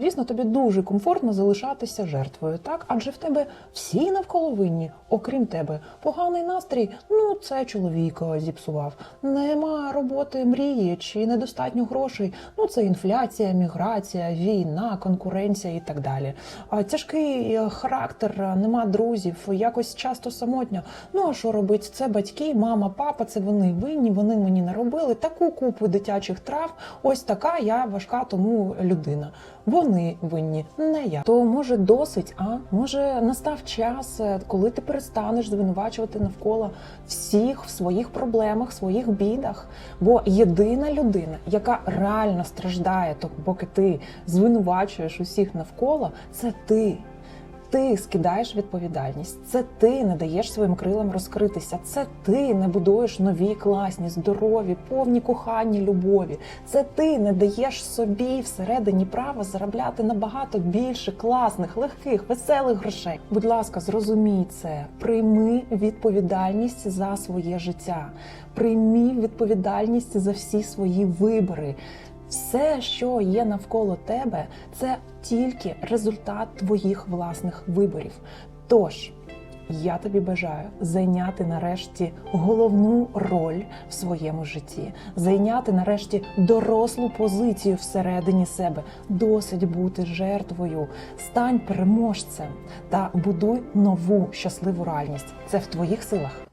Звісно, тобі дуже комфортно залишатися жертвою, так? Адже в тебе всі навколо винні, окрім тебе. Поганий настрій, ну це чоловіка зіпсував. Нема роботи мрії чи недостатньо грошей. Ну це інфляція, міграція, війна, конкуренція і так далі. Тяжкий е, характер, е, нема друзів, якось часто самотньо. Ну а що робить? Це батьки, мама, папа, це вони винні, вони мені наробили таку купу дитячих трав. Ось така я важка тому людина. Вони винні, не я. То може досить, а може настав час, е, коли ти перестанеш звинувачувати навколо всіх в своїх проблемах, своїх бідах. Бо єдина людина, яка реально страждає, то поки ти звинувачуєш усіх навколо, це ти. Ти скидаєш відповідальність, це ти не даєш своїм крилам розкритися, це ти не будуєш нові, класні, здорові, повні кохання, любові. Це ти не даєш собі всередині права заробляти набагато більше класних, легких, веселих грошей. Будь ласка, зрозумій це, прийми відповідальність за своє життя, прийми відповідальність за всі свої вибори. Все, що є навколо тебе, це тільки результат твоїх власних виборів. Тож я тобі бажаю зайняти нарешті головну роль в своєму житті, зайняти нарешті дорослу позицію всередині себе. Досить бути жертвою, стань переможцем та будуй нову щасливу реальність. Це в твоїх силах.